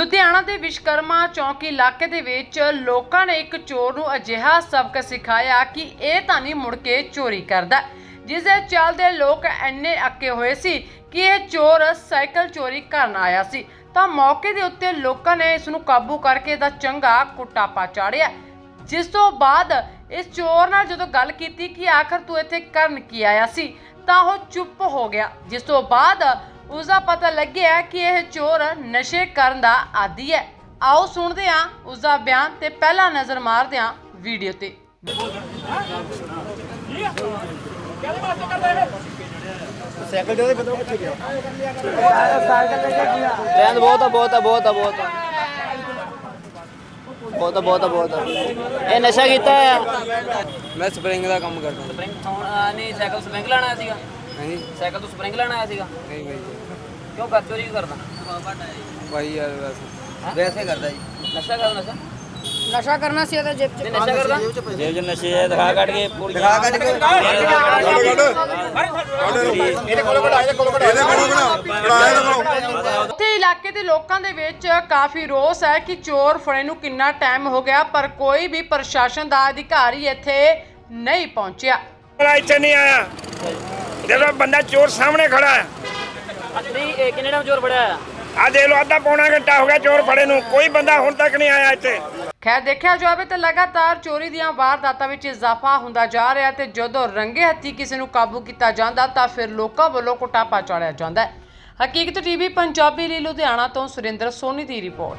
ਲੁਧਿਆਣਾ ਦੇ ਵਿਸ਼ਕਰਮਾ ਚੌਂਕ ਇਲਾਕੇ ਦੇ ਵਿੱਚ ਲੋਕਾਂ ਨੇ ਇੱਕ ਚੋਰ ਨੂੰ ਅਜਿਹਾ ਸਬਕ ਸਿਖਾਇਆ ਕਿ ਇਹ ਤਾਂ ਨਹੀਂ ਮੁੜ ਕੇ ਚੋਰੀ ਕਰਦਾ। ਜਿਸ ਦੇ ਚੱਲਦੇ ਲੋਕ ਐਨੇ ਅੱਕੇ ਹੋਏ ਸੀ ਕਿ ਇਹ ਚੋਰ ਸਾਈਕਲ ਚੋਰੀ ਕਰਨ ਆਇਆ ਸੀ। ਤਾਂ ਮੌਕੇ ਦੇ ਉੱਤੇ ਲੋਕਾਂ ਨੇ ਇਸ ਨੂੰ ਕਾਬੂ ਕਰਕੇ ਇਹਦਾ ਚੰਗਾ ਕੁੱਟਾਪਾ ਚਾੜਿਆ। ਜਿਸ ਤੋਂ ਬਾਅਦ ਇਸ ਚੋਰ ਨਾਲ ਜਦੋਂ ਗੱਲ ਕੀਤੀ ਕਿ ਆਖਰ ਤੂੰ ਇੱਥੇ ਕਰਨ ਕੀ ਆਇਆ ਸੀ, ਤਾਂ ਉਹ ਚੁੱਪ ਹੋ ਗਿਆ। ਜਿਸ ਤੋਂ ਬਾਅਦ ਉਸ ਦਾ ਪਤਾ ਲੱਗਿਆ ਕਿ ਇਹ ਚੋਰ ਨਸ਼ੇ ਕਰਨ ਦਾ ਆਦੀ ਹੈ। ਆਓ ਸੁਣਦੇ ਹਾਂ ਉਸ ਦਾ ਬਿਆਨ ਤੇ ਪਹਿਲਾ ਨਜ਼ਰ ਮਾਰਦੇ ਹਾਂ ਵੀਡੀਓ ਤੇ। ਸਾਈਕਲ ਤੇ ਉਹਦੇ ਬੰਦੇ ਕਿੱਥੇ ਗਿਆ? ਰਹਿੰਦ ਬਹੁਤ ਆ ਬਹੁਤ ਆ ਬਹੁਤ ਆ ਬਹੁਤ ਆ। ਬਹੁਤ ਆ ਬਹੁਤ ਆ ਬਹੁਤ ਆ। ਇਹ ਨਸ਼ਾ ਕੀਤਾ ਆ ਮੈਂ ਸਪਰਿੰਗ ਦਾ ਕੰਮ ਕਰਦਾ। ਸਪਰਿੰਗ ਨਹੀਂ ਸਾਈਕਲ ਸਪਰਿੰਗ ਲੈਣ ਸੀਗਾ। ਹਾਂਜੀ ਸਾਈਕਲ ਤੋਂ ਸਪਰਿੰਗ ਲੈਣ ਆਇਆ ਸੀਗਾ? ਨਹੀਂ ਭਾਈ ਕਿਉਂ ਕਰ ਚੋਰੀ ਕਿਉਂ ਕਰਦਾ? ਭਾਈ ਯਾਰ ਬਸ ਵੈਸੇ ਕਰਦਾ ਜੀ। ਨਸ਼ਾ ਕਰਦਾ ਨਸ਼ਾ? ਨਸ਼ਾ ਕਰਨਾ ਸੀ ਉਹਦੇ ਜੇਬ 'ਚ। ਨਹੀਂ ਨਸ਼ਾ ਕਰਦਾ? ਜੇਬ 'ਚ ਨਸ਼ੇ ਹੈ ਦਿਖਾ ਕੱਢ ਕੇ ਪੂਰੀ ਦਿਖਾ ਕੱਢ ਕੇ। ਇਹਦੇ ਕੋਲੋਂ ਕਢਾ। ਇਹਦੇ ਕੋਲੋਂ ਕਢਾ ਇਹਦੇ ਕੋਲੋਂ ਕਢਾ। ਕਢਾ। ਇਹਦੇ ਕੋਲੋਂ ਉੱਥੇ ਇਲਾਕੇ ਦੇ ਲੋਕਾਂ ਦੇ ਵਿੱਚ ਕਾਫੀ ਰੋਸ ਹੈ ਕਿ ਚੋਰ ਫੜੇ ਨੂੰ ਕਿੰਨਾ ਟਾਈਮ ਹੋ ਗਿਆ ਪਰ ਕੋਈ ਵੀ ਪ੍ਰਸ਼ਾਸਨ ਦਾ ਅਧਿਕਾਰੀ ਇੱਥੇ ਨਹੀਂ ਪਹੁੰਚਿਆ। ਵਾਲਾ ਇੱਥੇ ਨਹੀਂ ਆਇਆ। ਜਦੋਂ ਬੰਦਾ ਚੋਰ ਸਾਹਮਣੇ ਖੜਾ ਹੈ। ਨਹੀਂ ਇਹ ਕਿੰਨੇ ਟਾਈਮ ਚੋਰ ਫੜਿਆ? ਆ ਆ ਦੇਖ ਲਓ ਅੱਧਾ ਪੌਣਾ ਘੰਟਾ ਹੋ ਗਿਆ ਚੋਰ ਫੜੇ ਨੂੰ। ਕੋਈ ਬੰਦਾ ਹੁਣ ਤੱਕ ਨਹੀਂ ਆਇਆ ਇੱਥੇ। ਖੈਰ ਦੇਖਿਆ ਜਾਵੇ ਤਾਂ ਲਗਾਤਾਰ ਚੋਰੀ ਦੀਆਂ ਵਾਰਦਾਤਾਂ ਵਿੱਚ ਇਜ਼ਾਫਾ ਹੁੰਦਾ ਜਾ ਰਿਹਾ ਤੇ ਜਦੋਂ ਰੰਗੇ ਹੱਥੀ ਕਿਸੇ ਨੂੰ ਕਾਬੂ ਕੀਤਾ ਜਾਂਦਾ ਤਾਂ ਫਿਰ ਲੋਕਾਂ ਵੱਲੋਂ ਕੁਟਾਪਾ ਚਾੜਿਆ ਜਾਂਦਾ ਹੈ। ਹਕੀਕਤ ਟੀਵੀ ਪੰਜਾਬੀ ਲਈ ਲੁਧਿਆਣਾ ਤੋਂ ਸੁਰਿੰਦਰ ਸੋਨੀ ਦੀ ਰਿਪੋਰਟ।